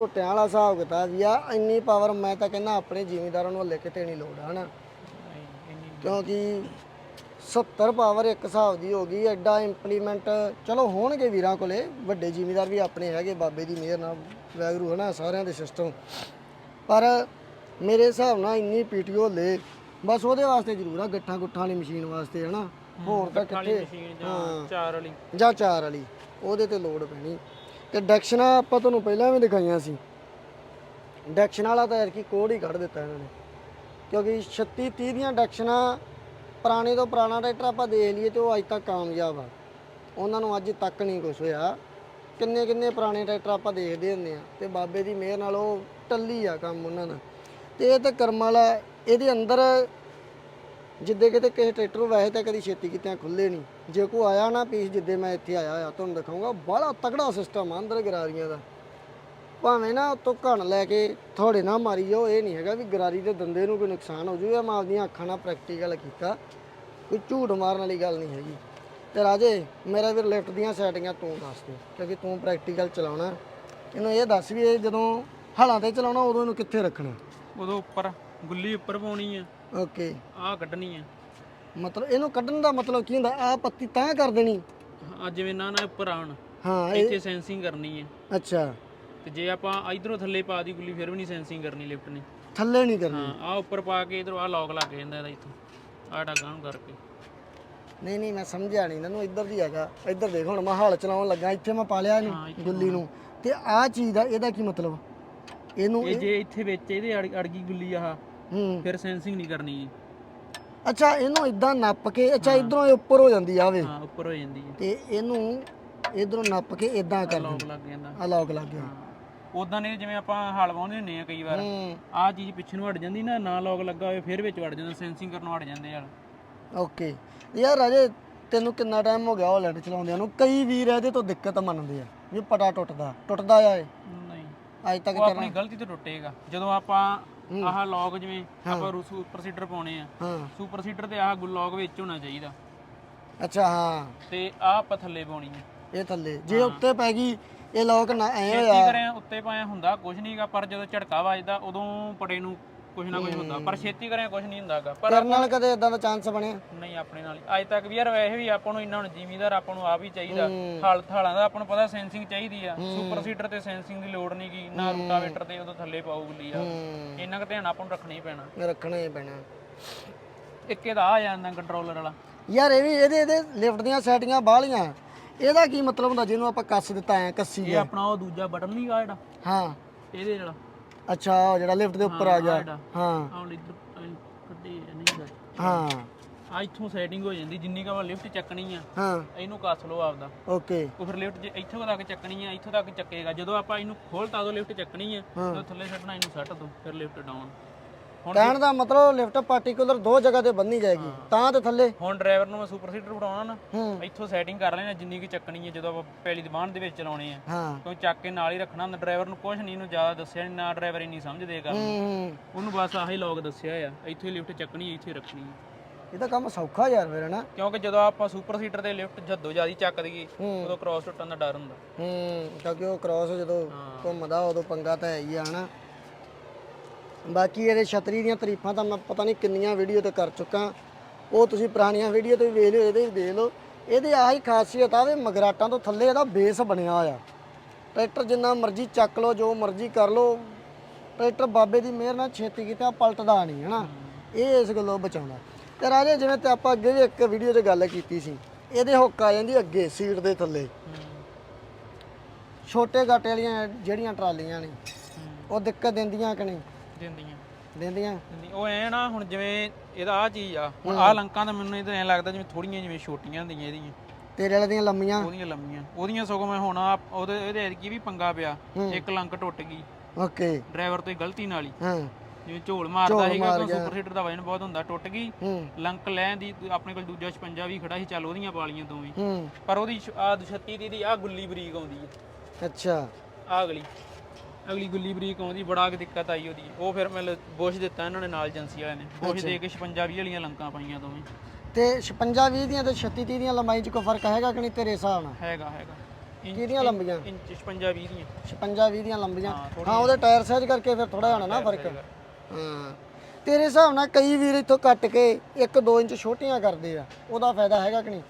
ਝੋਟਿਆਂ ਵਾਲਾ ਹਿਸਾਬ ਕਿਤਾਬ ਵੀ ਆ ਇੰਨੀ ਪਾਵਰ ਮੈਂ ਤਾਂ ਕਹਿੰਦਾ ਆਪਣੇ ਜ਼ਿਮੀਂਦਾਰਾਂ ਨੂੰ ਹੱਲੇ ਕਿਤੇ ਨਹੀਂ ਲੋੜ ਹਨਾ? ਕਿਉਂਕਿ 70 ਪਾਵਰ ਇੱਕ ਹਿਸਾਬ ਦੀ ਹੋ ਗਈ ਐਡਾ ਇੰਪਲੀਮੈਂਟ ਚਲੋ ਹੋਣਗੇ ਵੀਰਾਂ ਕੋਲੇ ਵੱਡੇ ਜ਼ਿਮੀਂਦਾਰ ਵੀ ਆਪਣੇ ਹੈਗੇ ਬਾਬੇ ਦੀ ਮਿਹਰ ਨਾਲ ਵੈਗਰੂ ਹਨਾ ਸਾਰਿਆਂ ਦੇ ਸਿਸਟਮ। ਪਰ ਮੇਰੇ ਹਿਸਾਬ ਨਾਲ ਇੰਨੀ ਪੀਟੀਓ ਲੈ ਬਸ ਉਹਦੇ ਵਾਸਤੇ ਜ਼ਰੂਰ ਆ ਗੱਠਾਂ ਗੁੱਠਾਂ ਵਾਲੀ ਮਸ਼ੀਨ ਵਾਸਤੇ ਹਨਾ? ਹੋਰ ਤਾਂ ਕਿੱਥੇ? ਜਾਂ ਚਾਰ ਵਾਲੀ। ਜਾਂ ਚਾਰ ਵਾਲੀ ਉਹਦੇ ਤੇ ਲੋਡ ਪੈਣੀ। ਤੇ ਡੈਕਸ਼ਨਾਂ ਆਪਾਂ ਤੁਹਾਨੂੰ ਪਹਿਲਾਂ ਵੀ ਦਿਖਾਈਆਂ ਸੀ। ਡੈਕਸ਼ਨ ਵਾਲਾ ਤਾਂ ਕੀ ਕੋਡ ਹੀ ਕੱਢ ਦਿੱਤਾ ਇਹਨਾਂ ਨੇ। ਕਿਉਂਕਿ 36 30 ਦੀਆਂ ਡੈਕਸ਼ਨਾਂ ਪੁਰਾਣੇ ਤੋਂ ਪੁਰਾਣਾ ਟਰੈਕਟਰ ਆਪਾਂ ਦੇਖ ਲਈਏ ਤੇ ਉਹ ਅੱਜ ਤੱਕ ਕਾਮਯਾਬ ਆ। ਉਹਨਾਂ ਨੂੰ ਅੱਜ ਤੱਕ ਨਹੀਂ ਕੁਝ ਹੋਇਆ। ਕਿੰਨੇ ਕਿੰਨੇ ਪੁਰਾਣੇ ਟਰੈਕਟਰ ਆਪਾਂ ਦੇਖਦੇ ਹੁੰਦੇ ਆ ਤੇ ਬਾਬੇ ਦੀ ਮਿਹਰ ਨਾਲ ਉਹ ਟੱਲੀ ਆ ਕੰਮ ਉਹਨਾਂ ਦਾ। ਤੇ ਇਹ ਤਾਂ ਕਰਮ ਵਾਲਾ, ਇਹਦੇ ਅੰਦਰ ਜਿੱਦੇ ਕਿਤੇ ਕਿਸੇ ਟਰੈਕਟਰ ਵੈਸੇ ਤਾਂ ਕਦੀ ਛੇਤੀ ਕਿਤੇ ਖੁੱਲੇ ਨਹੀਂ। ਜੇ ਕੋ ਆਇਆ ਨਾ ਪੀਸ ਜਿੱਦੇ ਮੈਂ ਇੱਥੇ ਆਇਆ ਆ ਤੁਹਾਨੂੰ ਦਿਖਾਉਂਗਾ ਬੜਾ ਤਕੜਾ ਸਿਸਟਮ ਆ ਅੰਦਰ ਗਰਾਰੀਆਂ ਦਾ। ਭਾਵੇਂ ਨਾ ਉਤੋਂ ਘਣ ਲੈ ਕੇ ਥੋੜੇ ਨਾ ਮਾਰੀ ਜਾਓ, ਇਹ ਨਹੀਂ ਹੈਗਾ ਵੀ ਗਰਾਰੀ ਦੇ ਦੰਦੇ ਨੂੰ ਕੋਈ ਨੁਕਸਾਨ ਹੋ ਜਾਊਗਾ ਮੈਂ ਆਪਦੀਆਂ ਅੱਖਾਂ ਨਾਲ ਪ੍ਰੈਕਟੀਕਲ ਕੀਤਾ। ਕੋਈ ਝੂਠ ਮਾਰਨ ਵਾਲੀ ਗੱਲ ਨਹੀਂ ਹੈਗੀ। ਤੇ ਰਾਜੇ, ਮੇਰਾ ਵੀਰ ਲਿਫਟ ਦੀਆਂ ਸੈਟਿੰਗਾਂ ਤੂੰ ਦੱਸ ਦੇ, ਕਿਉਂਕਿ ਤੂੰ ਪ੍ਰੈਕਟੀਕਲ ਚਲਾਉਣਾ। ਇਹਨੂੰ ਇਹ ਦੱਸ ਵੀ ਇਹ ਜਦੋਂ ਹਲਾਂ ਤੇ ਚਲਾਉਣਾ, ਉਦੋਂ ਇਹਨੂੰ ਕਿੱਥੇ ਰੱਖਣਾ? ਉਦੋਂ ਉੱਪਰ। ਗੁੱਲੀ ਉੱਪਰ ਪਾਉਣੀ ਆ। ਓਕੇ। ਆਹ ਕੱਢਣੀ ਆ। ਮਤਲਬ ਇਹਨੂੰ ਕੱਢਣ ਦਾ ਮਤਲਬ ਕੀ ਹੁੰਦਾ? ਆ ਪੱਤੀ ਤਾਂ ਕਰ ਦੇਣੀ। ਆ ਜਿਵੇਂ ਨਾ ਨਾ ਉੱਪਰ ਆਣ ਹਾਂ ਇਹ ਇੱਥੇ ਸੈਂਸਿੰਗ ਕਰਨੀ ਹੈ ਅੱਛਾ। ਤੇ ਜੇ ਆਪਾਂ ਇਧਰੋਂ ਥੱਲੇ ਪਾ ਦੀ ਗੁੱਲੀ ਫਿਰ ਵੀ ਨਹੀਂ ਸੈਂਸਿੰਗ ਕਰਨੀ ਲਿਫਟ ਨੇ। ਥੱਲੇ ਨਹੀਂ ਕਰਨੀ। ਹਾਂ ਆ ਉੱਪਰ ਪਾ ਕੇ ਇਧਰੋਂ ਆ ਲੌਕ ਲੱਗ ਜਾਂਦਾ ਇਹਦਾ ਇੱਥੋਂ। ਆਹ ਡਾਗਾ ਨੂੰ ਕਰਕੇ। ਨਹੀਂ ਨਹੀਂ ਮੈਂ ਸਮਝਿਆ ਨਹੀਂ। ਇਹਨੂੰ ਇੱਧਰ ਦੀ ਹੈਗਾ। ਇੱਧਰ ਦੇਖ ਹੁਣ ਮੈਂ ਹਲ ਚਲਾਉਣ ਲੱਗਾ। ਇੱਥੇ ਮੈਂ ਪਾ ਲਿਆ ਇਹਨੂੰ ਗੁੱਲੀ ਨੂੰ। ਤੇ ਆਹ ਚੀਜ਼ ਦਾ ਇਹਦਾ ਕੀ ਮਤਲਬ? ਇਹਨੂੰ ਇਹ ਜੇ ਇੱਥੇ ਵਿੱਚ ਇਹਦੇ ਅੜ ਅੜ ਗਈ ਗੁੱਲੀ ਆਹ ਹੂੰ। ਫਿਰ ਸੈਂਸਿੰਗ ਨਹੀਂ ਕਰਨੀ ਜੀ। ਅੱਛਾ ਇਹਨੂੰ ਇਦਾਂ ਨੱਪ ਕੇ ਅੱਛਾ ਇਧਰੋਂ ਇਹ ਉੱਪਰ ਹੋ ਜਾਂਦੀ ਆਵੇ ਹਾਂ ਉੱਪਰ ਹੋ ਜਾਂਦੀ ਹੈ ਤੇ ਇਹਨੂੰ ਇਧਰੋਂ ਨੱਪ ਕੇ ਇਦਾਂ ਕਰ ਲੌਕ ਲੱਗ ਜਾਂਦਾ। ਆ ਲੌਕ ਲੱਗ ਗਿਆ। ਉਦਾਂ ਨੇ ਜਿਵੇਂ ਆਪਾਂ ਹਲ ਵਾਉਂਦੇ ਹੁੰਨੇ ਆ ਕਈ ਵਾਰ। ਹੂੰ। ਆਹ ਚੀਜ਼ ਪਿੱਛੇ ਨੂੰ ਹਟ ਜਾਂਦੀ ਨਾ ਨਾ ਲੌਕ ਲੱਗਾ ਹੋਵੇ ਫਿਰ ਵਿੱਚ ਵੜ ਜਾਂਦਾ ਸੈਂਸਿੰਗ ਕਰਨੋਂ ਹਟ ਜਾਂਦੇ ਯਾਰ ਓਕੇ ਯਾਰ ਰਾਜੇ ਤੈਨੂੰ ਕਿੰਨਾ ਟਾਈਮ ਹੋ ਗਿਆ ਹਾਲੈਂਡ ਚਲਾਉਂਦਿਆਂ ਨੂੰ? ਕਈ ਵੀਰ ਇਹਦੇ ਤੋਂ ਦਿੱਕਤ ਮੰਨਦੇ ਆ ਵੀ ਪਟਾ ਟੁੱਟਦਾ। ਟੁੱਟਦਾ ਆ ਇਹ। ਅੱਜ ਤੱਕ ਉਹ ਆਪਣੀ ਗਲਤੀ ਤੋਂ ਟੁੱਟੇਗਾ। ਜਦੋਂ ਆਪਾਂ ਆਹ ਲੌਕ ਜਿਵੇਂ ਆਪਾਂ ਰੂ ਸੁਪਰ ਸੀਡਰ ਪਾਉਣੇ ਆ। ਹਾਂ। ਸੁਪਰ ਸੀਡਰ ਤੇ ਆਹ ਗੁ- ਲੌਕ ਵਿੱਚ ਹੋਣਾ ਚਾਹੀਦਾ। ਅੱਛਾ ਹਾਂ। ਤੇ ਆਹ ਆਪਾਂ ਥੱਲੇ ਪਾਉਣੀ ਹੈ ਇਹ ਥੱਲੇ। ਜੇ ਉੱਤੇ ਪੈ ਗਈ ਇਹ ਲੋਕ ਨਾ ਐ ਕੀ ਹੋਇਆ। ਕਰਿਆ ਉੱਤੇ ਪਾਇਆ ਹੁੰਦਾ ਕੁਝ ਨਹੀਂਗਾ ਪਰ ਜਦੋਂ ਝਟਕਾ ਵੱਜਦਾ ਉਦੋਂ ਪੜੇ ਨੂੰ ਕੁਝ ਨਾ ਕੁਝ ਹੁੰਦਾ। ਪਰ ਛੇਤੀ ਕਰਿਆ ਕੁਝ ਨਹੀਂ ਹੁੰਦਾਗਾ। ਪਰ ਕਰਨ ਨਾਲ ਕਦੇ ਇਦਾਂ ਦਾ ਚਾਂਸ ਬਣਿਆ? ਨਹੀਂ ਆਪਣੇ ਨਾਲ ਹੀ। ਅੱਜ ਤੱਕ ਵੀ ਯਾਰ ਵੈਸੇ ਵੀ ਆਪਾਂ ਨੂੰ ਇੰਨਾ ਹੁਣ ਜ਼ਿਮੀਦਾਰ ਆਪਾਂ ਨੂੰ ਆਪ ਹੀ ਚਾਹੀਦਾ। ਹਾਲ ਥਾਲਾਂ ਦਾ ਆਪਾਂ ਨੂੰ ਪਤਾ ਸੈਂਸਿੰਗ ਚਾਹੀਦੀ ਆ। ਸੁਪਰ ਸੀਡਰ ਤੇ ਸੈਂਸਿੰਗ ਦੀ ਲੋੜ ਨਹੀਂ ਗੀ। ਨਾ ਰੂਟਾਵੇਟਰ ਤੇ ਉਦੋਂ ਥੱਲੇ ਪਾਉ ਗੁੱਲੀ ਆ ਇੰਨਾ ਕੁ ਧਿਆਨ ਆਪਾਂ ਨੂੰ ਰੱਖਣਾ ਹੀ ਪੈਣਾ। ਰੱਖਣਾ ਹੀ ਪੈਣਾ। ਇੱਕ ਇਹਦਾ ਆ ਜਾਂਦਾ ਕੰਟਰੋਲਰ ਵਾਲਾ। ਯਾਰ ਇਹ ਵੀ ਇਹਦੇ ਇਹਦੇ ਲਿਫਟ ਦੀਆਂ ਸੈਟਿੰਗਾਂ ਬਾਹਲੀਆਂ। ਇਹਦਾ ਕੀ ਮਤਲਬ ਹੁੰਦਾ? ਜਿਹਨੂੰ ਆਪਾਂ ਕੱਸ ਦਿੱਤਾ ਐ ਕੱਸੀ ਇਹ ਆਪਣਾ ਉਹ ਦੂਜਾ ਬਟਨ ਨਹੀਂ ਗਾ ਜਿਹੜਾ? ਹਾਂ। ਇਹਦੇ ਜਿਹੜਾ ਅੱਛਾ ਉਹ ਜਿਹੜਾ ਲਿਫਟ ਦੇ ਉੱਪਰ ਆ ਗਿਆ। ਹਾਂ। ਆਹ ਇੱਧਰ ਐਂ ਕੱਢੇ ਨਹੀਂ ਗਾ ਹਾਂ। ਆ ਇੱਥੋਂ ਸੈਟਿੰਗ ਹੋ ਜਾਂਦੀ ਜਿੰਨੀ ਕਾ ਲਿਫਟ ਚੱਕਣੀ ਆ ਹਾਂ। ਇਹਨੂੰ ਕੱਸ ਲਓ ਆਪਦਾ। ਓਕੇ। ਉਹ ਫਿਰ ਲਿਫਟ ਜੇ ਇੱਥੋਂ ਤੱਕ ਚੱਕਣੀ ਆ ਇੱਥੋਂ ਤੱਕ ਚੱਕੇਗਾ। ਜਦੋਂ ਆਪਾਂ ਇਹਨੂੰ ਖੋਲਤਾ ਦੋ ਲਿਫਟ ਚੱਕਣੀ ਆ ਜਦੋਂ ਥੱਲੇ ਛੱਡਣਾ ਇਹਨੂੰ ਸੱਟ ਦੋ ਫਿਰ ਲਿਫਟ ਡਾਊਨ ਕਹਿਣ ਦਾ ਮਤਲਬ ਲਿਫਟ ਪਾਰਟਿਕੂਲਰ ਦੋ ਜਗ੍ਹਾ ਤੇ ਬੰਨੀ ਜਾਏਗੀ ਤਾਂ ਤੇ ਥੱਲੇ। ਹੁਣ ਡਰਾਈਵਰ ਨੂੰ ਮੈਂ ਸੁਪਰ ਸੀਟਰ ਬਿਠਾਉਣਾ ਨਾ ਇੱਥੋਂ ਸੈਟਿੰਗ ਕਰ ਲੈਣਾ ਜਿੰਨੀ ਕੀ ਚੱਕਣੀ ਹੈ ਜਦੋਂ ਆਪਾਂ ਪਹਿਲੀ ਦੁਕਾਨ ਦੇ ਵਿੱਚ ਚਲਾਉਣੇ ਹਾਂ। ਕਿਉਂ ਚੱਕ ਕੇ ਨਾਲ ਹੀ ਰੱਖਣਾ ਹੁੰਦਾ ਡਰਾਈਵਰ ਨੂੰ ਕੁਝ ਨਹੀਂ ਇਹਨੂੰ ਜ਼ਿਆਦਾ ਦੱਸਿਆ ਨੀ, ਨਾ ਡਰਾਈਵਰ ਇੰਨੀ ਹੂੰ ਹੂੰ। ਉਹਨੂੰ ਬਸ ਆਹੀ ਲੋਕ ਦੱਸਿਆ ਆ ਇੱਥੇ ਲਿਫਟ ਚੱਕਣੀ ਇੱਥੇ ਰੱਖਣੀ। ਇਹ ਤਾਂ ਕੰਮ ਸੌਖਾ ਯਾਰ ਮੇਰਾ ਨਾ ਕਿਉਂਕਿ ਜਦੋਂ ਆਪਾਂ ਸੁਪਰ ਸੀਟਰ ਤੇ ਲਿਫਟ ਜੱਦੋ ਜਿਆਦੀ ਚੱਕ ਦਈਏ। ਉਦੋਂ ਕ੍ਰਾਸ ਟੁੱਟਣ ਦਾ ਡਰ ਹੁੰਦਾ। ਹੂੰ ਕਿਉਂਕਿ ਉਹ ਕ੍ਰਾਸ ਜਦੋਂ। ਘੁੰਮਦਾ ਉਦੋਂ ਪੰਗਾ ਤਾਂ ਹੈ ਹੀ ਆ ਹਨਾ? ਬਾਕੀ ਇਹਦੇ ਛਤਰੀ ਦੀਆਂ ਤਾਰੀਫਾਂ ਤਾਂ ਮੈਂ ਪਤਾ ਨਹੀਂ ਕਿੰਨੀਆਂ ਵੀਡੀਓ ਤੇ ਕਰ ਚੁੱਕਾ। ਉਹ ਤੁਸੀਂ ਪੁਰਾਣੀਆਂ ਵੀਡੀਓ ਤੇ ਵੀ ਵੇਖ ਲਿਓ, ਇਹਦੇ ਵੀ ਦੇਖ ਲਓ। ਇਹਦੇ ਆਹੀ ਖਾਸੀਅਤ ਆ ਵੀ ਮਗਰਾਟਾਂ ਤੋਂ ਥੱਲੇ ਇਹਦਾ ਬੇਸ ਬਣਿਆ ਆ ਟਰੈਕਟਰ ਜਿੰਨਾ ਮਰਜ਼ੀ ਚੱਕ ਲਓ, ਜੋ ਮਰਜ਼ੀ ਕਰ ਲਓ। ਟਰੈਕਟਰ ਬਾਬੇ ਦੀ ਮਿਹਰ ਨਾਲ ਛੇਤੀ ਕੀਤਾ ਪਲਟਦਾ ਨਹੀਂ, ਹਨਾ? ਇਹ ਇਸ ਗੱਲੋਂ ਬਚਾਉਂਦਾ। ਤੇ ਰਾਜੇ, ਜਿਵੇਂ ਤੇ ਆਪਾਂ ਅੱਗੇ ਵੀ ਇੱਕ ਵੀਡੀਓ 'ਚ ਗੱਲ ਕੀਤੀ ਸੀ, ਇਹਦੇ ਹੁੱਕ ਆ ਜਾਂਦੀ ਅੱਗੇ, ਸੀਟ ਦੇ ਥੱਲੇ। ਛੋਟੇ ਗਾਟੇ ਵਾਲੀਆਂ ਜਿਹੜੀਆਂ ਟਰਾਲੀਆਂ ਨੇ, ਉਹ ਦਿੱਕਤ ਦਿੰਦੀਆਂ ਕਿ ਨਹੀਂ? ਦਿੰਦੀਆਂ। ਦਿੰਦੀਆਂ? ਦਿੰਦੀ। ਉਹ ਐ ਨਾ ਹੁਣ ਜਿਵੇਂ ਇਹਦਾ ਆ ਚੀਜ਼ ਆ ਹੁਣ ਆ ਲੰਕਾਂ ਦਾ ਮੈਨੂੰ ਇਹ ਤਾਂ ਐ ਲੱਗਦਾ ਜਿਵੇਂ ਥੋੜੀਆਂ ਜਿਵੇਂ ਛੋਟੀਆਂ ਹੁੰਦੀਆਂ ਇਹਦੀਆਂ। ਤੇਰੇ ਵਾਲੇ ਦੀਆਂ ਲੰਮੀਆਂ? ਉਹਦੀਆਂ ਲੰਮੀਆਂ। ਉਹਦੀਆਂ ਸਗੋਂ ਮੈਂ ਹੁਣ ਉਹਦੇ ਇਹਦੇ ਕੀ ਵੀ ਪੰਗਾ ਪਿਆ। ਇੱਕ ਲੰਕ ਟੁੱਟ ਗਈ। ਓਕੇ। ਡਰਾਈਵਰ ਤੋਂ ਹੀ ਗਲਤੀ ਨਾਲ ਹੀ। ਹਾਂ। ਜਿਵੇਂ ਝੋਲ ਮਾਰਦਾ ਸੀਗਾ ਤਾਂ ਸੁਪਰ ਹੀਟਰ ਦਾ ਵਜਨ ਬਹੁਤ ਹੁੰਦਾ ਟੁੱਟ ਗਈ। ਹੂੰ। ਲੰਕ ਲੈਣ ਦੀ ਆਪਣੇ ਕੋਲ ਦੂਜਾ 56 ਵੀ ਖੜਾ ਸੀ ਚੱਲ ਉਹਦੀਆਂ ਪਾਲੀਆਂ ਦੋਵੇਂ। ਹੂੰ। ਪਰ ਉਹਦੀ ਆ 36 ਦੀ ਦੀ ਆ ਗੁੱਲੀ ਬਰੀਕ ਆਉਂਦੀ ਹੈ। ਅੱਛਾ। ਆ ਅਗਲੀ। ਅਗਲੀ ਗੁੱਲੀ ਬਰੀਕ ਆਉਂਦੀ ਬੜਾ ਕਿ ਦਿੱਕਤ ਆਈ ਉਹਦੀ। ਉਹ ਫਿਰ ਮੈਂ ਲ- ਬੁਸ਼ ਦਿੱਤਾ ਇਹਨਾਂ ਨੇ ਨਾਲ ਏਜੰਸੀ ਵਾਲਿਆਂ ਨੇ। ਬੁਸ਼ ਦੇ ਕੇ 56 20 ਵਾਲੀਆਂ ਲੰਕਾਂ ਪਾਈਆਂ ਦੋਵੇਂ। ਤੇ 56 20 ਦੀਆਂ ਤੇ 36 30 ਦੀਆਂ ਲੰਬਾਈ 'ਚ ਕੋਈ ਫ਼ਰਕ ਹੈਗਾ ਕਿ ਨਹੀਂ ਤੇਰੇ ਹਿਸਾਬ ਨਾਲ? ਹੈਗਾ ਹੈਗਾ। ਕਿਹਦੀਆਂ ਲੰਬੀਆਂ? ਇੰਚ 56 20 ਦੀਆਂ। 56 20 ਦੀਆਂ ਲੰਬੀਆਂ। ਹਾਂ, ਥੋੜ੍ਹੀ ਹਾਂ ਉਹਦੇ ਟਾਇਰ ਸਾਈਜ਼ ਕਰਕੇ ਫਿਰ ਥੋੜਾ ਜਾਣਾ ਨਾ ਫ਼ਰਕ। ਹਾਂ। ਤੇਰੇ ਹਿਸਾਬ ਨਾਲ ਕਈ ਵੀਰ ਇੱਥੋਂ ਕੱਟ ਕੇ 1-2 ਇੰਚ ਛੋਟੀਆਂ ਕਰਦੇ ਆ। ਉਹਦਾ ਫਾਇਦਾ ਹੈਗਾ ਕਿ ਨਹੀਂ?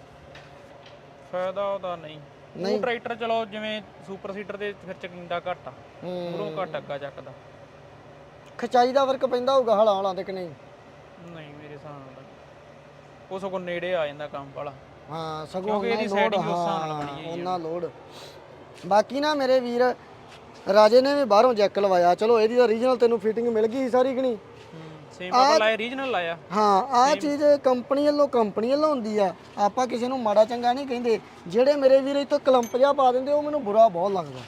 ਫਾਇਦਾ ਉਹਦਾ ਨਹੀਂ। ਉਹ ਟਰੈਕਟਰ ਚਲੋ ਜਿਵੇਂ ਸੁਪਰ ਸੀਡਰ ਦੇ ਫਿਰ ਚਕਿੰਦਾ ਘੱਟ ਆ। ਉਰੋਂ ਘੱਟ ਅੱਗਾ ਚੱਕਦਾ। ਖਚਾਈ ਦਾ ਫ਼ਰਕ ਪੈਂਦਾ ਹੋਊਗਾ ਹਲਾਂ ਹਲਾਂ ਤੇ ਕਿ ਨਹੀਂ? ਨਹੀਂ ਮੇਰੇ ਹਿਸਾਬ ਨਾਲ। ਉਹ ਸਗੋਂ ਨੇੜੇ ਆ ਜਾਂਦਾ ਕੰਮ ਵਾਲਾ। ਹਾਂ ਸਗੋਂ ਕਿਉਂਕਿ ਇਹਦੀ setting ਉਸ ਹਿਸਾਬ ਨਾਲ ਬਣੀ ਹਾਂ ਉਹਨਾਂ ਲੋਡ। ਬਾਕੀ ਨਾ ਮੇਰੇ ਵੀਰ ਰਾਜੇ ਨੇ ਵੀ ਬਾਹਰੋਂ ਜੈਕ ਲਵਾਇਆ। ਚਲੋ ਇਹਦੀ ਤਾਂ ਰੀਜਨਲ ਤੈਨੂੰ ਫਿਟਿੰਗ ਮਿਲ ਗਈ ਸਾਰੀ ਕਿ ਨਹੀਂ? ਸੇਮ ਆਪਾਂ ਲਾਇਆ ਰੀਜਨਲ ਲਾਇਆ। ਹਾਂ ਆਹ ਚੀਜ਼ ਕੰਪਨੀ ਵੱਲੋਂ ਕੰਪਨੀ ਵੱਲੋਂ ਹੁੰਦੀ ਆ। ਆਪਾਂ ਕਿਸੇ ਨੂੰ ਮਾੜਾ ਚੰਗਾ ਨਹੀਂ ਕਹਿੰਦੇ। ਜਿਹੜੇ ਮੇਰੇ ਵੀਰ ਇੱਥੋਂ ਕਲੰਪ ਜਿਹਾ ਪਾ ਦਿੰਦੇ ਉਹ ਮੈਨੂੰ ਬੁਰਾ ਬਹੁਤ ਲੱਗਦਾ।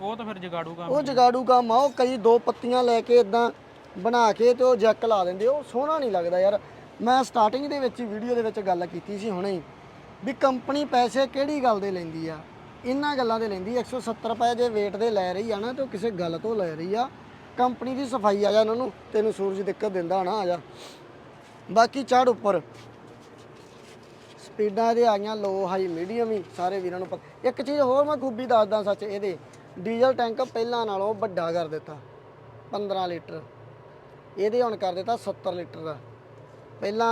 ਉਹ ਤਾਂ ਫਿਰ ਜਗਾੜੂ ਕੰਮ ਉਹ ਜਗਾੜੂ ਕੰਮ ਆ ਉਹ ਕਈ ਦੋ ਪੱਤੀਆਂ ਲੈ ਕੇ ਇਦਾਂ ਬਣਾ ਕੇ ਤੇ ਉਹ ਜੈਕ ਲਾ ਦਿੰਦੇ। ਉਹ ਸੋਹਣਾ ਨਹੀਂ ਲੱਗਦਾ ਯਾਰ। ਮੈਂ ਸਟਾਰਟਿੰਗ ਦੇ ਵਿੱਚ ਹੀ ਵੀਡੀਓ ਦੇ ਵਿੱਚ ਗੱਲ ਕੀਤੀ ਸੀ ਹੁਣੇ ਹੀ ਵੀ ਕੰਪਨੀ ਪੈਸੇ ਕਿਹੜੀ ਗੱਲ ਦੇ ਲੈਂਦੀ ਆ? ਇਹਨਾਂ ਗੱਲਾਂ ਦੇ ਲੈਂਦੀ 170 ਰੁਪਏ ਜੇ weight ਦੇ ਲੈ ਰਹੀ ਆ ਨਾ ਤੇ ਉਹ ਕਿਸੇ ਗੱਲ ਤੋਂ ਲੈ ਰਹੀ ਆ। ਕੰਪਨੀ ਦੀ ਸਫ਼ਾਈ ਆ ਜਾ ਉਹਨਾਂ ਨੂੰ ਤੈਨੂੰ ਸੂਰਜ ਦਿੱਕਤ ਦਿੰਦਾ ਨਾ ਆ ਜਾ। ਬਾਕੀ ਚੜ ਉੱਪਰ। ਸਪੀਡਾਂ ਇਹਦੇ ਆਈਆਂ ਲੋ ਹਾਈ ਮੀਡੀਅਮ ਹੀ ਸਾਰੇ ਵੀਰਾਂ ਨੂੰ ਪਤਾ ਇੱਕ ਚੀਜ਼ ਹੋਰ ਮੈਂ ਖੂਬੀ ਦੱਸਦਾ ਸੱਚ ਇਹਦੇ ਡੀਜ਼ਲ ਟੈਂਕ ਪਹਿਲਾਂ ਨਾਲੋਂ ਵੱਡਾ ਕਰ ਦਿੱਤਾ 15 ਲੀਟਰ। ਇਹਦੇ ਹੁਣ ਕਰ ਦਿੱਤਾ 70 ਲੀਟਰ ਦਾ। ਪਹਿਲਾਂ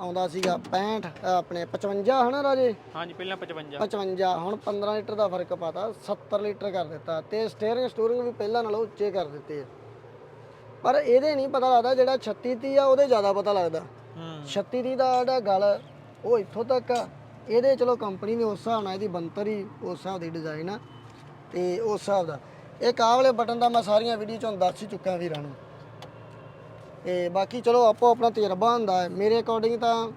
ਆਉਂਦਾ ਸੀਗਾ 65 ਅ, ਆਪਣੇ 55 ਹਨਾ ਰਾਜੇ? ਹਾਂਜੀ ਪਹਿਲਾਂ 55 55 ਹੁਣ 15 ਲੀਟਰ ਦਾ ਫ਼ਰਕ ਪਾਤਾ 70 ਲੀਟਰ ਕਰ ਦਿੱਤਾ। ਤੇ ਸਟੀਅਰਿੰਗ ਸਟੂਰਿੰਗ ਵੀ ਪਹਿਲਾਂ ਨਾਲੋਂ ਉੱਚੇ ਕਰ ਦਿੱਤੇ ਆ। ਪਰ ਇਹਦੇ ਨਹੀਂ ਪਤਾ ਲੱਗਦਾ ਜਿਹੜਾ 36 30 ਆ ਉਹਦੇ ਜ਼ਿਆਦਾ ਪਤਾ ਲੱਗਦਾ। ਹੂੰ। 36 ਦੀ ਦਾ ਜਿਹੜਾ ਗਲ ਉਹ ਇੱਥੋਂ ਤੱਕ ਆ। ਇਹਦੇ ਚਲੋ ਕੰਪਨੀ ਨੇ ਉਸ ਹਿਸਾਬ ਨਾਲ ਇਹਦੀ ਬੰਤਰ ਹੀ ਉਸ ਹਿਸਾਬ ਦੀ ਡਿਜ਼ਾਈਨ ਆ ਤੇ ਉਸ ਹਿਸਾਬ ਦਾ। ਇਹ ਵਾਲੇ ਬਟਨ ਦਾ ਮੈਂ ਸਾਰੀਆਂ ਵੀਡੀਓ ਚੋਂ ਦੱਸ ਹੀ ਚੁੱਕਾ ਵੀਰਾਂ ਨੂੰ। ਤੇ ਬਾਕੀ ਚਲੋ ਆਪੋ ਆਪਣਾ ਤਜਰਬਾ ਹੁੰਦਾ ਹੈ। ਮੇਰੇ ਅਕੋਰਡਿੰਗ ਤਾਂ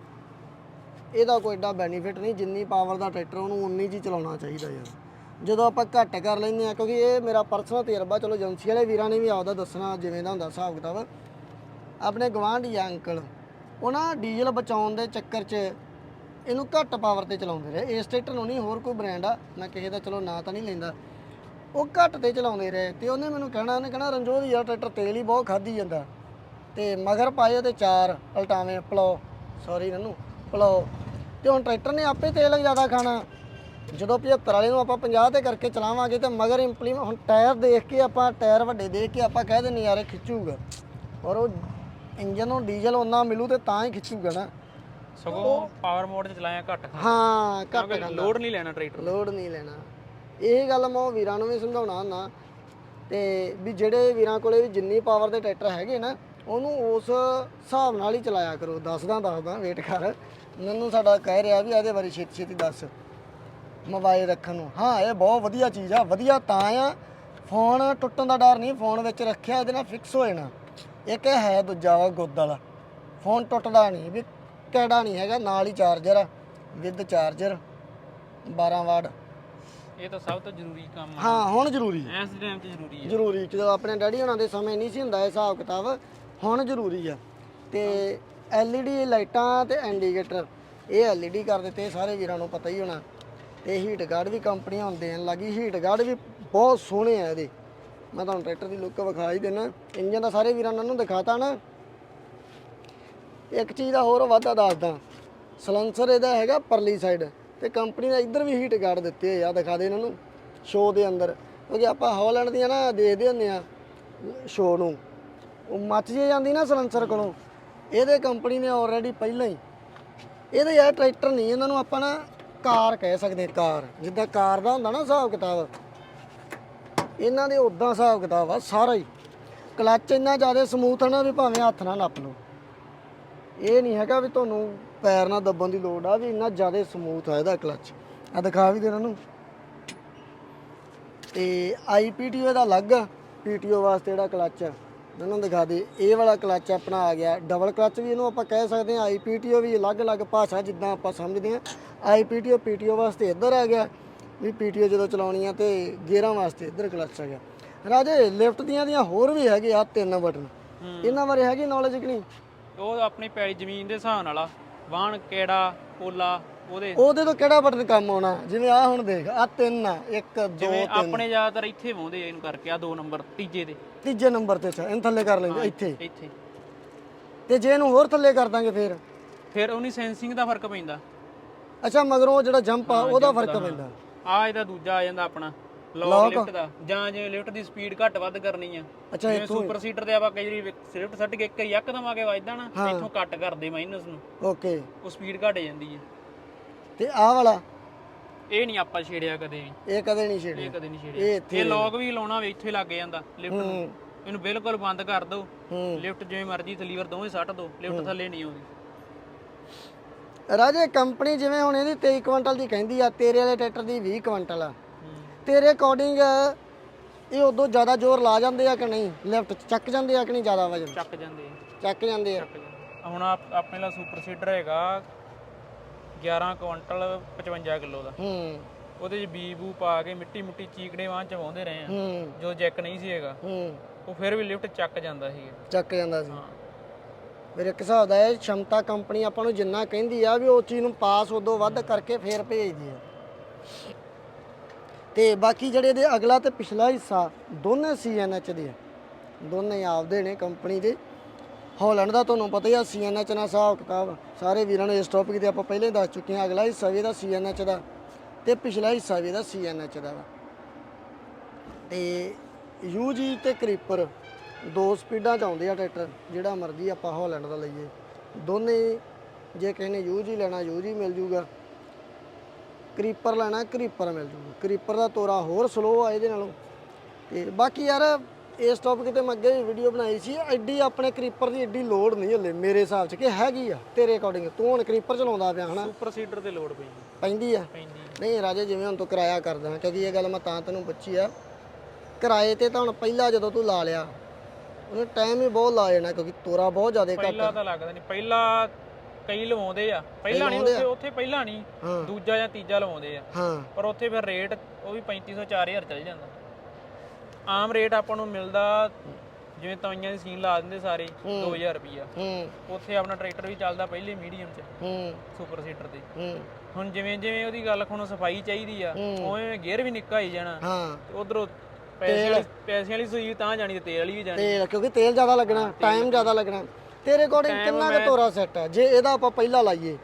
ਇਹਦਾ ਕੋਈ ਏਡਾ ਬੈਨੀਫਿਟ ਨਹੀਂ ਜਿੰਨੀ ਪਾਵਰ ਦਾ ਟਰੈਕਟਰ ਉਹਨੂੰ ਉਨੀ ਜੀ ਚਲਾਉਣਾ ਚਾਹੀਦਾ ਯਾਰ। ਜਦੋਂ ਆਪਾਂ ਘੱਟ ਕਰ ਲੈਂਦੇ ਆ ਕਿਉਂਕਿ ਇਹ ਮੇਰਾ ਪਰਸਨਲ ਤਜਰਬਾ, ਚਲੋ ਏਜੰਸੀ ਵਾਲੇ ਵੀਰਾਂ ਨੇ ਵੀ ਆਪਦਾ ਦੱਸਣਾ ਜਿਵੇਂ ਦਾ ਹੁੰਦਾ, ਹਿਸਾਬ ਕਿਤਾਬ। ਆਪਣੇ ਗਵਾਂਢੀ ਆ ਅੰਕਲ ਉਹ ਨਾ ਡੀਜ਼ਲ ਬਚਾਉਣ ਦੇ ਚੱਕਰ 'ਚ ਇਹਨੂੰ ਘੱਟ ਪਾਵਰ ਤੇ ਚਲਾਉਂਦੇ ਰਹੇ। ਇਸ ਟਰੈਕਟਰ ਨੂੰ ਨਹੀਂ, ਹੋਰ ਕੋਈ ਬ੍ਰਾਂਡ ਆ ਮੈਂ ਕਿਸੇ ਦਾ, ਚਲੋ ਨਾਂ ਤਾਂ ਨਹੀਂ ਲੈਂਦਾ। ਉਹ ਘੱਟ ਤੇ ਚਲਾਉਂਦੇ ਰਹੇ ਤੇ ਉਹਨੇ ਮੈਨੂੰ ਕਹਿਣਾ, ਉਹਨੇ ਕਹਿਣਾ, ਰਣਜੋਤ ਯਾਰ ਟਰੈਕਟਰ ਤੇਲ ਹੀ ਬਹੁਤ ਖਾਦੀ ਜਾਂਦਾ। ਤੇ ਮਗਰ ਪਾਏ ਉਹਦੇ ਚਾਰ ਅਲਟਾਵੇਂ ਪਲੋ ਸੌਰੀ ਨਨੂ ਪਲੋ। ਤੇ ਹੁਣ ਟਰੈਕਟਰ ਨੇ ਆਪੇ ਤੇਲ ਜ਼ਿਆਦਾ ਖਾਣਾ। ਜਦੋਂ 75 ਵਾਲੇ ਨੂੰ ਆਪਾਂ 50 ਤੇ ਕਰਕੇ ਚਲਾਵਾਂਗੇ ਤੇ ਮਗਰ ਇੰਪਲੀਮੈਂਟ ਹੁਣ ਟਾਇਰ ਦੇਖ ਕੇ ਆਪਾਂ ਟਾਇਰ ਵੱਡੇ ਦੇਖ ਕੇ ਆਪਾਂ ਕਹਿ ਦਿੰਦੇ ਯਾਰ ਇਹ ਖਿੱਚੂਗਾ। ਔਰ ਉਹ ਇੰਜਨ ਨੂੰ ਡੀਜ਼ਲ ਉਹਨਾਂ ਮਿਲੂ ਤੇ ਤਾਂ ਹੀ ਖਿੱਚੂਗਾ ਨਾ। ਸਗੋਂ ਪਾਵਰ ਮੋਡ 'ਚ ਚਲਾਇਆ ਘੱਟ ਹਾਂ ਘੱਟ ਕਿਉਂਕਿ ਲੋਡ ਨਹੀਂ ਲੈਣਾ ਟਰੈਕਟਰ ਲੋਡ ਨਹੀਂ ਲੈਣਾ। ਇਹ ਗੱਲ ਮੈਂ ਉਹ ਵੀਰਾਂ ਨੂੰ ਵੀ ਸਮਝਾਉਣਾ ਹੁੰਦਾ। ਤੇ ਵੀ ਜਿਹੜੇ ਵੀਰਾਂ ਕੋਲੇ ਵੀ ਜਿੰਨੀ ਪਾਵਰ ਦੇ ਟਰੈਕਟਰ ਹੈਗੇ ਨਾ ਉਹਨੂੰ ਉਸ ਹਿਸਾਬ ਨਾਲ ਹੀ ਚਲਾਇਆ ਕਰੋ। ਦੱਸਦਾ ਦੱਸਦਾ ਵੇਟ ਕਰ। ਮੈਨੂੰ ਸਾਡਾ ਕਹਿ ਰਿਹਾ ਵੀ ਇਹਦੇ ਬਾਰੇ ਛੇਤੀ ਛੇਤੀ ਦੱਸ। ਮੋਬਾਈਲ ਰੱਖਣ ਨੂੰ। ਹਾਂ ਇਹ ਬਹੁਤ ਵਧੀਆ ਚੀਜ਼ ਆ ਵਧੀਆ ਤਾਂ ਆ। ਫੋਨ ਟੁੱਟਣ ਦਾ ਡਰ ਨਹੀਂ ਫੋਨ ਵਿੱਚ ਰੱਖਿਆ ਇਹਦੇ ਨਾਲ ਫਿਕਸ ਹੋ ਜਾਣਾ। ਇੱਕ ਇਹ ਹੈ ਦੂਜਾ ਵਾ ਗੁੱਦ ਵਾਲਾ ਫੋਨ ਟੁੱਟਦਾ ਨਹੀਂ ਵੀ ਕਿਹੜਾ ਨਹੀਂ ਹੈਗਾ ਨਾਲ ਹੀ ਚਾਰਜਰ ਆ ਵਿਦ ਚਾਰਜਰ 12 ਵਾਟ। ਇਹ ਤਾਂ ਸਭ ਤੋਂ ਜ਼ਰੂਰੀ ਕੰਮ ਆ। ਹਾਂ ਹੁਣ ਜ਼ਰੂਰੀ। ਇਸ ਟਾਈਮ 'ਚ ਜ਼ਰੂਰੀ ਹੈ ਜ਼ਰੂਰੀ ਜਦੋਂ ਆਪਣੇ ਡੈਡੀ ਹੋਣਾ ਦੇ ਸਮੇਂ ਨਹੀਂ ਸੀ ਹੁੰਦਾ ਇਹ ਹਿਸਾਬ ਕਿਤਾਬ ਹੁਣ ਜ਼ਰੂਰੀ ਆ। ਤੇ LED ਲਾਈਟਾਂ ਤੇ ਇੰਡੀਕੇਟਰ ਇਹ LED ਕਰ ਦਿੱਤੇ ਸਾਰੇ ਵੀਰਾਂ ਨੂੰ ਪਤਾ ਹੀ ਹੋਣਾ। ਤੇ ਹੀਟ ਗਾਰਡ ਵੀ ਕੰਪਨੀਆਂ ਹੁੰਦੇ ਦੇਣ ਲੱਗੀ। ਹੀਟ ਗਾਰਡ ਵੀ ਬਹੁਤ ਸੋਹਣੇ ਆ ਇਹਦੇ। ਮੈਂ ਤੁਹਾਨੂੰ ਟਰੈਕਟਰ ਦੀ ਲੁੱਕ ਵਿਖਾ ਹੀ ਦੇਣਾ ਇੰਜਨ ਦਾ ਸਾਰੇ ਵੀਰਾਂ ਨੂੰ ਦਿਖਾਤਾ ਨਾ। ਇੱਕ ਚੀਜ਼ ਦਾ ਹੋਰ ਵਾਧਾ ਦੱਸਦਾ। ਸਲੈਂਸਰ ਇਹਦਾ ਹੈਗਾ ਪਰਲੀ ਸਾਈਡ ਤੇ ਕੰਪਨੀ ਨੇ ਇੱਧਰ ਵੀ ਹੀਟ ਗਾਰਡ ਦਿੱਤੇ ਆ। ਦਿਖਾ ਦੇ ਇਹਨਾਂ ਨੂੰ। ਸ਼ੋਅ ਦੇ ਅੰਦਰ। ਕਿਉਂਕਿ ਆਪਾਂ ਹੌਲੈਂਡ ਦੀਆਂ ਨਾ ਦੇਖਦੇ ਹੁੰਦੇ ਆ ਸ਼ੋਅ ਨੂੰ। ਉਹ ਮੱਚ ਜੇ ਜਾਂਦੀ ਨਾ ਸਲੈਂਸਰ ਕੋਲੋਂ। ਇਹਦੇ ਕੰਪਨੀ ਨੇ ਆਲਰੇਡੀ ਪਹਿਲਾਂ ਹੀ। ਇਹਦੇ ਯਾਰ ਟਰੈਕਟਰ ਨਹੀਂ, ਇਹਨਾਂ ਨੂੰ ਆਪਾਂ ਨਾ ਕਾਰ ਕਹਿ ਸਕਦੇ ਕਾਰ। ਜਿੱਦਾਂ ਕਾਰ ਦਾ ਹੁੰਦਾ ਨਾ ਹਿਸਾਬ ਕਿਤਾਬ। ਇਹਨਾਂ ਦੇ ਉਦਾਂ ਹਿਸਾਬ ਕਿਤਾਬ ਆ, ਸਾਰਾ ਹੀ। ਕਲੱਚ ਇੰਨਾ ਜ਼ਿਆਦਾ ਸਮੂਥ ਹੈ ਨਾ ਵੀ ਭਾਵੇਂ ਹੱਥ ਨਾਲ ਨੱਪ ਲਓ। ਇਹ ਨਹੀਂ ਹੈਗਾ ਵੀ ਤੁਹਾਨੂੰ ਪੈਰ ਨਾਲ ਦੱਬਣ ਦੀ ਲੋੜ ਆ ਵੀ ਇੰਨਾ ਜ਼ਿਆਦਾ ਸਮੂਥ ਆ ਇਹਦਾ ਕਲੱਚ। ਆ ਦਿਖਾ ਵੀ ਦੇ ਇਹਨਾਂ ਨੂੰ ਤੇ ਆਈਪੀਟੀਓ ਦਾ ਅਲੱਗ ਆ ਪੀਟੀਓ ਵਾਸਤੇ ਜਿਹੜਾ ਕਲੱਚ ਆ। ਇਹਨਾਂ ਦਿਖਾ ਦੇ ਇਹ ਵਾਲਾ ਕਲੱਚ ਆਪਣਾ ਆ ਗਿਆ। ਡਬਲ ਕਲੱਚ ਵੀ ਇਹਨੂੰ ਆਪਾਂ ਕਹਿ ਸਕਦੇ ਹਾਂ ਆਈਪੀਟੀਓ ਵੀ ਅਲੱਗ-ਅਲੱਗ ਭਾਸ਼ਾ ਜਿੱਦਾਂ ਆਪਾਂ ਸਮਝਦੇ ਹਾਂ। ਆਈਪੀਟੀਓ ਪੀਟੀਓ ਵਾਸਤੇ ਇੱਧਰ ਆ ਗਿਆ ਵੀ ਪੀਟੀਓ ਜਦੋਂ ਚਲਾਉਣੀ ਆ ਤੇ ਗੇਅਰਾਂ ਵਾਸਤੇ ਇੱਧਰ ਕਲੱਚ ਆ ਗਿਆ। ਰਾਜੇ ਲਿਫਟ ਦੀਆਂ ਦੀਆਂ ਹੋਰ ਵੀ ਹੈਗੇ ਆ ਤਿੰਨ ਬਟਨ। ਇਹਨਾਂ ਬਾਰੇ ਹੈਗੀ ਨੌਲੇਜ ਕਿ ਨਹੀਂ? ਉਹ ਆਪਣੀ ਪੈਲੀ ਜ਼ਮੀਨ ਦੇ ਹਿਸਾਬ ਨਾਲ ਆ। ਵਾਹਣ ਕਿਹੜਾ ਪੋਲਾ ਉਹਦੇ ਉਹਦੇ ਤੋਂ ਕਿਹੜਾ ਬਟਨ ਕੰਮ ਆਉਣਾ? ਜਿਵੇਂ ਆ ਹੁਣ ਦੇਖ ਆ ਤਿੰਨ ਆ 1 2 ਜਿਵੇਂ ਆਪਣੇ ਜ਼ਿਆਦਾਤਰ ਇੱਥੇ ਵਾਉਂਦੇ ਆ ਇਹਨੂੰ ਕਰਕੇ ਆ ਦੋ ਨੰਬਰ ਤੀਜੇ ਦੇ। ਤੀਜੇ ਨੰਬਰ ਤੇ ਇਹਨੂੰ ਥੱਲੇ ਕਰ ਲੈਂਦੇ ਇੱਥੇ। ਇੱਥੇ। ਤੇ ਜੇ ਇਹਨੂੰ ਹੋਰ ਥੱਲੇ ਕਰ ਦਾਂਗੇ ਫੇਰ? ਫਿਰ ਉਹਨੀ ਸੈਂਸਿੰਗ ਦਾ ਫ਼ਰਕ ਪੈਂਦਾ। ਅੱਛਾ ਮਗਰੋਂ ਉਹ ਜਿਹੜਾ ਜੰਪ ਆ ਉਹਦਾ ਫ਼ਰਕ ਪੈਂਦਾ। ਆ ਇਹਦਾ ਦੂਜਾ ਆ ਜਾਂਦਾ ਆਪਣਾ ਲੌਕ ਲਿਫਟ ਦਾ। ਜਾਂ ਜੇ ਲਿਫਟ ਦੀ ਸਪੀਡ ਘੱਟ ਵੱਧ ਕਰਨੀ ਆ। ਅੱਛਾ ਜਿਵੇਂ ਸੁਪਰ ਸੀਟਰ ਤੇ ਆਪਾਂ ਕਈ ਵਾਰੀ ਸਿਫਟ ਸੱਟ ਕੇ ਇੱਕ ਯਕਦਮ ਆ ਕੇ ਵੱਜਦਾ ਨਾ ਇੱਥੋਂ ਕੱਟ ਕਰਦੇ ਮਾਈਨਸ ਨੂੰ। ਓਕੇ। ਉਹ ਸਪੀਡ ਘਟ ਜਾਂਦੀ ਹੈ ਤੇ ਆਹ ਵਾਲਾ? ਇਹ ਨਹੀਂ ਆਪਾਂ ਛੇੜਿਆ ਕਦੇ ਵੀ। ਇਹ ਕਦੇ ਨਹੀਂ ਛੇੜਿਆ? ਇਹ ਕਦੇ ਨਹੀਂ ਇਹ ਛੇੜਿਆ ਇੱਥੇ ਇਹ ਲੌਕ ਵੀ ਲਾਉਣਾ ਹੋਵੇ ਇੱਥੇ ਲੱਗ ਜਾਂਦਾ ਲਿਫਟ ਨੂੰ। ਇਹਨੂੰ ਬਿਲਕੁਲ ਬੰਦ ਕਰ ਦਿਓ ਹੂੰ। ਲਿਫਟ ਜਿਵੇਂ ਮਰਜ਼ੀ ਥਲੀਵਰ ਦੋਵੇਂ ਸੱਟ ਦਿਓ ਲਿਫਟ ਥੱਲੇ ਨਹੀਂ ਆਉਂਦੀ। ਰਾਜੇ ਕੰਪਨੀ ਜਿਵੇਂ ਹੁਣ ਇਹਦੀ 23 ਕੁਇੰਟਲ ਦੀ ਕਹਿੰਦੀ ਆ ਤੇਰੇ ਵਾਲੇ ਟਰੈਕਟਰ ਦੀ 20 ਕੁਇੰਟਲ ਆ। ਤੇਰੇ ਅਕੋਰਡਿੰਗ ਇਹ ਉਦੋਂ ਜ਼ਿਆਦਾ ਜ਼ੋਰ ਲਾ ਜਾਂਦੇ ਆ ਕਿ ਨਹੀਂ? ਲੈਫਟ ਚੱਕ ਜਾਂਦੇ ਆ ਕਿ ਨਹੀਂ ਜ਼ਿਆਦਾ ਵਜਨ ਚੱਕ ਜਾਂਦੇ ਆ, ਚੱਕ ਜਾਂਦੇ ਆ। ਚੱਕ ਜਾਂਦੇ ਹੁਣ ਆਪ- ਆਪਣੇ ਲਈ ਸੁਪਰ ਸੀਡਰ ਹੈਗਾ 11 ਕੁਇੰਟਲ 55 ਕਿਲੋ ਦਾ। ਹੂੰ। ਉਹਦੇ 'ਚ ਬੀ ਬੂ ਪਾ ਕੇ ਮਿੱਟੀ ਮੁੱਟੀ ਚੀਕੜੇ ਵਾਂ ਚਵਾਉਂਦੇ ਰਹੇ ਆ। ਹੂੰ। ਜੋ ਜੈਕ ਨਹੀਂ ਸੀ ਹੈਗਾ। ਹੂੰ। ਉਹ ਫਿਰ ਵੀ ਲਿਫਟ ਚੱਕ ਜਾਂਦਾ ਸੀ। ਚੱਕ ਜਾਂਦਾ ਸੀ। ਹਾਂ। ਮੇਰੇ ਇੱਕ ਹਿਸਾਬ ਦਾ ਇਹ ਸ਼ਮਤਾ ਕੰਪਨੀ ਆਪਾਂ ਨੂੰ ਜਿੰਨਾ ਕਹਿੰਦੀ ਆ ਵੀ ਉਹ ਚੀਜ਼ ਨੂੰ ਪਾਸ ਉਦੋਂ ਵੱਧ ਕਰਕੇ ਫੇਰ ਭੇਜਦੀ ਆ। ਤੇ ਬਾਕੀ ਜਿਹੜੇ ਇਹਦੇ ਅਗਲਾ ਤੇ ਪਿਛਲਾ ਹਿੱਸਾ ਦੋਨੇ ਸੀਐਨਐਚ ਦੇ ਆ। ਦੋਨੇ ਆਪਦੇ ਨੇ ਕੰਪਨੀ ਦੇ। ਹਾਲੈਂਡ ਦਾ ਤੁਹਾਨੂੰ ਪਤਾ ਹੀ ਆ ਸੀਐਨਐਚ ਨਾਲ ਹਿਸਾਬ ਕਿਤਾਬ, ਸਾਰੇ ਵੀਰਾਂ ਨੂੰ ਇਸ ਟੌਪਿਕ ਤੇ ਆਪਾਂ ਪਹਿਲੇ ਹੀ ਦੱਸ ਚੁੱਕੇ ਹਾਂ, ਅਗਲਾ ਹਿੱਸਾ ਵੀ ਇਹਦਾ ਸੀਐਨਐਚ ਦਾ ਤੇ ਪਿਛਲਾ ਹਿੱਸਾ ਵੀ ਇਹਦਾ ਸੀਐਨਐਚ ਦਾ ਵਾ। ਤੇ ਯੂਜੀ ਤੇ ਕਰੀਪਰ ਦੋ ਸਪੀਡਾਂ ਚ ਆਉਂਦੇ ਆ ਟਰੈਕਟਰ, ਜਿਹੜਾ ਮਰਜ਼ੀ ਆਪਾਂ ਹਾਲੈਂਡ ਦਾ ਲਈਏ। ਦੋਨੇ ਜੇ ਕਿਸੇ ਨੇ ਯੂਜੀ ਲੈਣਾ ਯੂਜੀ ਮਿਲ ਜੂਗਾ। ਕਰੀਪਰ ਲੈਣਾ ਕਰੀਪਰ ਮਿਲ ਜੂਗਾ। ਕਰੀਪਰ ਦਾ ਤੋਰਾ ਹੋਰ ਸਲੋ ਆ ਇਹਦੇ ਨਾਲੋਂ। ਤੇ ਬਾਕੀ ਯਾਰ ਇਸ ਟੌਪਿਕ ਤੇ ਮੈਂ ਅੱਗੇ ਵੀ ਵੀਡੀਓ ਬਣਾਈ ਸੀ ਐਡੀ ਆਪਣੇ ਕਰੀਪਰ ਦੀ ਐਡੀ ਲੋਡ ਨਹੀਂ ਹਲੇ ਮੇਰੇ ਹਿਸਾਬ 'ਚ ਕਿ ਹੈਗੀ ਆ ਤੇਰੇ ਅਕੋਰਡਿੰਗ ਤੂੰ ਹੁਣ ਕਰੀਪਰ ਚਲਾਉਂਦਾ ਪਿਆ ਹਨਾ। ਸੁਪਰ ਸੀਡਰ ਤੇ ਲੋਡ ਪਈ ਪੈਂਦੀ ਆ? ਪੈਂਦੀ ਨਹੀਂ ਰਾਜੇ ਜਿਵੇਂ ਹੁਣ ਤੂੰ ਕਿਰਾਇਆ ਕਰਦਾ ਕਿਉਂਕਿ ਇਹ ਗੱਲ ਮੈਂ ਤਾਂ ਤੈਨੂੰ ਪੁੱਛੀ ਆ। ਕਿਰਾਏ ਤੇ ਤਾਂ ਹੁਣ ਪਹਿਲਾਂ ਜਦੋਂ ਤੂੰ ਲਾ ਲਿਆ ਉਹਨੇ ਟਾਈਮ ਹੀ ਬਹੁਤ ਲਾ ਜਾਣਾ ਕਿਉਂਕਿ ਤੋਰਾ ਬਹੁਤ ਜ਼ਿਆਦਾ ਘੱਟ ਪਹਿਲਾਂ ਤਾਂ ਲੱਗਦਾ ਨਹੀਂ ਪਹਿਲਾਂ ਕਈ ਲਵਾਉਂਦੇ ਆ। ਪਹਿਲਾਂ ਨਹੀਂ ਉੱਥੇ ਉੱਥੇ ਪਹਿਲਾਂ ਨਹੀਂ ਹਾਂ। ਦੂਜਾ ਜਾਂ ਤੀਜਾ ਲਵਾਉਂਦੇ ਆ। ਹਾਂ। ਪਰ ਉੱਥੇ ਫਿਰ ਰੇਟ ਉਹ ਵੀ 3500 4000 ਚੱਲ ਜਾਂਦਾ। ਆਮ ਰੇਟ ਆਪਾਂ ਨੂੰ ਮਿਲਦਾ ਜਿਵੇਂ ਤਵੀਆਂ ਦੀ ਸੀਨ ਲਾ ਦਿੰਦੇ ਸਾਰੇ 2000 ਰੁਪਿਆ ਹੂੰ। ਉੱਥੇ ਆਪਣਾ ਟਰੈਕਟਰ ਵੀ ਚੱਲਦਾ ਪਹਿਲੇ ਮੀਡੀਅਮ 'ਚ। ਹੂੰ। ਸੁਪਰ ਸੀਟਰ ਤੇ। ਹੂੰ। ਹੁਣ ਜਿਵੇਂ ਜਿਵੇਂ ਉਹਦੀ ਗੱਲ ਹੁਣ ਸਫ਼ਾਈ ਚਾਹੀਦੀ ਆ ਉਵੇਂ ਗੇਅਰ ਵੀ ਨਿੱਕਾ ਹੀ ਜਾਣਾ। ਹਾਂ। ਉਧਰੋਂ ਪੈਸੇ ਵਾਲੀ ਪੈਸੇ ਵਾਲੀ ਸੂਈ ਤਾਂ ਜਾਣੀ ਤੇ ਤੇਲ ਵਾਲੀ ਵੀ ਜਾਣੀ। ਤੇਲ ਕਿਉਂਕਿ ਤੇਲ ਜ਼ਿਆਦਾ ਲੱਗਣਾ ਟਾਈਮ ਜ਼ਿਆਦਾ ਲੱਗਣਾ। ਤੇਰੇ ਅਕੋਰਡਿੰਗ ਕਿੰਨਾ ਕੁ ਤੋਰਾ ਸੈੱਟ ਹੈ? ਜੇ ਇਹਦਾ ਆਪਾਂ ਪਹਿਲਾਂ ਲਾਈਏ।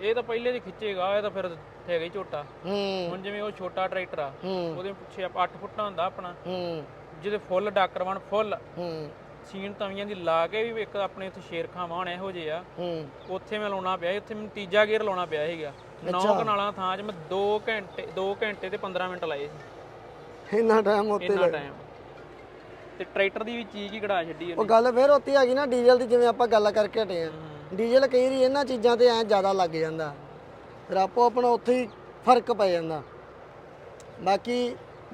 ਇਹ ਤਾਂ ਪਹਿਲੇ ਦੀ ਖਿੱਚੇਗਾ ਇਹ ਤਾਂ ਫਿਰ ਹੈਗਾ ਹੀ ਝੋਟਾ। ਹੂੰ। ਹੁਣ ਜਿਵੇਂ ਉਹ ਛੋਟਾ ਟਰੈਕਟਰ ਆ ਹੂੰ। ਉਹਦੇ ਪਿੱਛੇ 8 ਫੁੱਟਾ ਹੁੰਦਾ ਆਪਣਾ। ਹੂੰ। ਜਿਹਦੇ ਫੁੱਲ ਡਾਕਰ ਬਣ ਫੁੱਲ। ਹੂੰ। ਸੀਨ ਤਵੀਆਂ ਦੀ ਲਾ ਕੇ ਵੀ ਇੱਕ ਆਪਣੇ ਉੱਥੇ ਸ਼ੇਰ ਖਾਵਾਂ ਹੋਣੇ ਇਹੋ ਜਿਹੇ ਆ। ਹੂੰ। ਉੱਥੇ ਮੈਂ ਲਾਉਣਾ ਪਿਆ ਸੀ, ਉੱਥੇ ਮੈਨੂੰ ਤੀਜਾ ਗੇਅਰ ਲਾਉਣਾ ਪਿਆ ਸੀਗਾ। ਨੌ ਕਨਾਲਾਂ ਥਾਂ 'ਚ ਮੈਂ 2 ਘੰਟੇ 2 ਘੰਟੇ ਤੇ 15 ਮਿੰਟ ਲਾਏ ਸੀ। ਇੰਨਾ ਟਾਈਮ ਉੱਤੇ ਇੰਨਾ ਟਾਈਮ ਤੇ ਟਰੈਕਟਰ ਦੀ ਵੀ ਚੀਜ਼ ਹੀ ਕਢਾ ਛੱਡੀ ਉਹ ਉਹਨੇ ਗੱਲ ਫੇਰ ਉੱਤੀ ਹੈਗੀ ਨਾ ਡੀਜ਼ਲ ਦੀ ਜਿਵੇਂ ਆਪਾਂ ਗੱਲ ਕਰਕੇ ਹਟੇ ਆ। ਡੀਜ਼ਲ ਕਈ ਵਾਰੀ ਇਹਨਾਂ ਚੀਜ਼ਾਂ ਤੇ ਐ ਜ਼ਿਆਦਾ ਲੱਗ ਜਾਂਦਾ। ਫਿਰ ਆਪੋ ਆਪਣਾ ਉੱਥੇ ਹੀ ਫ਼ਰਕ ਪੈ ਜਾਂਦਾ। ਬਾਕੀ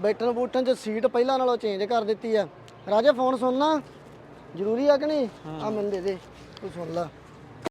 ਬੈਠਣ ਬੂਠਣ ਚ ਸੀਟ ਪਹਿਲਾਂ ਨਾਲੋਂ ਚੇਂਜ ਕਰ ਦਿੱਤੀ ਆ। ਰਾਜੇ ਫੋਨ ਸੁਣਨਾ ਜ਼ਰੂਰੀ ਆ ਕਿ ਨਹੀਂ? ਆ ਮੈਨੂੰ ਦੇ ਦੇ ਤੂੰ ਸੁਣ ਲੈ।